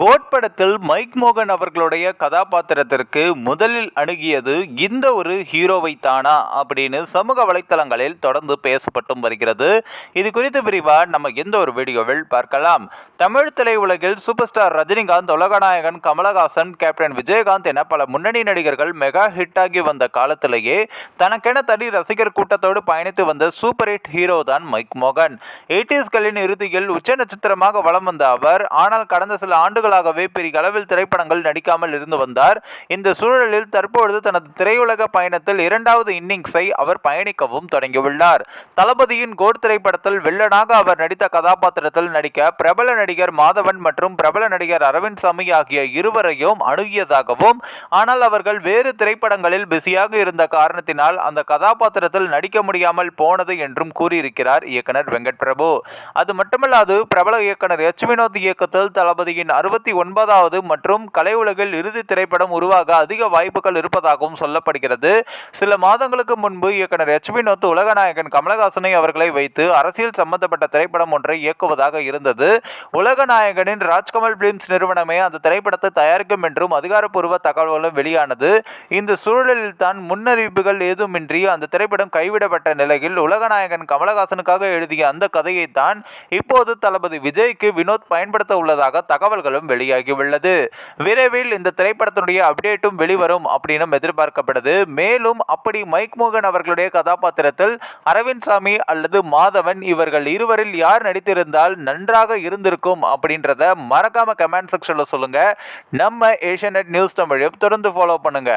Code படத்தில் mic மோகன் அவர்களுடைய கதாபாத்திரத்திற்கு முதலில் அணுகியது இந்த ஒரு ஹீரோவை தானா அப்படின்னு சமூக வலைத்தளங்களில் தொடர்ந்து பேசப்பட்டும் வருகிறது. இது குறித்து விரிவாக நம்ம எந்த ஒரு வீடியோவில் பார்க்கலாம். தமிழ் திரையுலகில் சூப்பர் ஸ்டார் ரஜினிகாந்த் உலகநாயகன் கமலஹாசன் கேப்டன் விஜயகாந்த் என பல முன்னணி நடிகர்கள் மெகா ஹிட்டாகி வந்த காலத்திலேயே தனக்கென தனி ரசிகர் கூட்டத்தோடு பயணித்து வந்த சூப்பர் ஹிட் ஹீரோ தான் மைக் மோகன். எயிட்டிஸ்களின் இறுதியில் உச்ச நட்சத்திரமாக வலம் வந்த அவர் ஆனால் கடந்த சில ஆண்டுகளாகவே பெரிய அளவில் திரைப்படங்கள் நடிக்காமல் இருந்து வந்தார். இந்த சூழலில் தற்பொழுது தனது திரையுலக பயணத்தில் இரண்டாவது இன்னிங்ஸை அவர் பயணிக்கவும் தொடங்கியுள்ளார். தளபதியின் கோட் திரைப்படத்தில் வில்லனாக அவர் நடித்த கதாபாத்திரத்தில் நடிக்க பிரபல நடிகர் மாதவன் மற்றும் பிரபல நடிகர் அரவிந்த் சாமி ஆகிய இருவரையும் அணுகியதாகவும் ஆனால் அவர்கள் வேறு திரைப்படங்களில் பிஸியாக இருந்த காரணத்தினால் அந்த கதாபாத்திரத்தில் நடிக்க முடியாமல் போனது என்றும் கூறியிருக்கிறார் இயக்குனர் வெங்கட் பிரபு அது மட்டுமல்லாது பிரபல இயக்குனர் எச் வினோத் இயக்கத்தில் தளபதியின் அறுபத்தி ஒன்பதாவது மற்றும் கலை உலகில் இறுதி திரைப்படம் உருவாக அதிக வாய்ப்புகள் இருப்பதாகவும் சொல்லப்படுகிறது. சில மாதங்களுக்கு முன்பு இயக்குனர் எச் வினோத் உலகநாயகன் கமலஹாசனை அவர்களை வைத்து அரசியல் சம்பந்தப்பட்ட திரைப்படம் ஒன்றை இயக்குவதாக இருந்தது. உலகநாயகனின் ராஜ்கமல் பிலிம்ஸ் நிறுவனமே அந்த திரைப்படத்தை தயாரிக்கும் என்றும் அதிகாரப்பூர்வ தகவல்களும் வெளியானது. இந்த சூழலில் தான் முன்னறிவிப்புகள் ஏதுமின்றி அந்த திரைப்படம் கைவிடப்பட்ட நிலையில் உலகநாயகன் கமலஹாசனுக்காக எழுதிய அந்த கதையை தான் இப்போது தளபதி விஜய்க்கு வினோத் பயன்படுத்த உள்ளதாக தகவல்கள் தகவல்களும் வெளியாகியுள்ளது. விரைவில் இந்த திரைப்படத்தினுடைய அப்டேட்டும் வெளிவரும் அப்படின்னு எதிர்பார்க்கப்படுது. மேலும் அப்படி மைக் மோகன் அவர்களுடைய கதாபாத்திரத்தில் அரவிந்த் சாமி அல்லது மாதவன் இவர்கள் இருவரில் யார் நடித்திருந்தால் நன்றாக இருந்திருக்கும் அப்படின்றத மறக்காம கமெண்ட் செக்ஷன்ல சொல்லுங்க. நம்ம ஏஷியநெட் நியூஸ் தமிழையும் தொடர்ந்து ஃபாலோ பண்ணுங்க.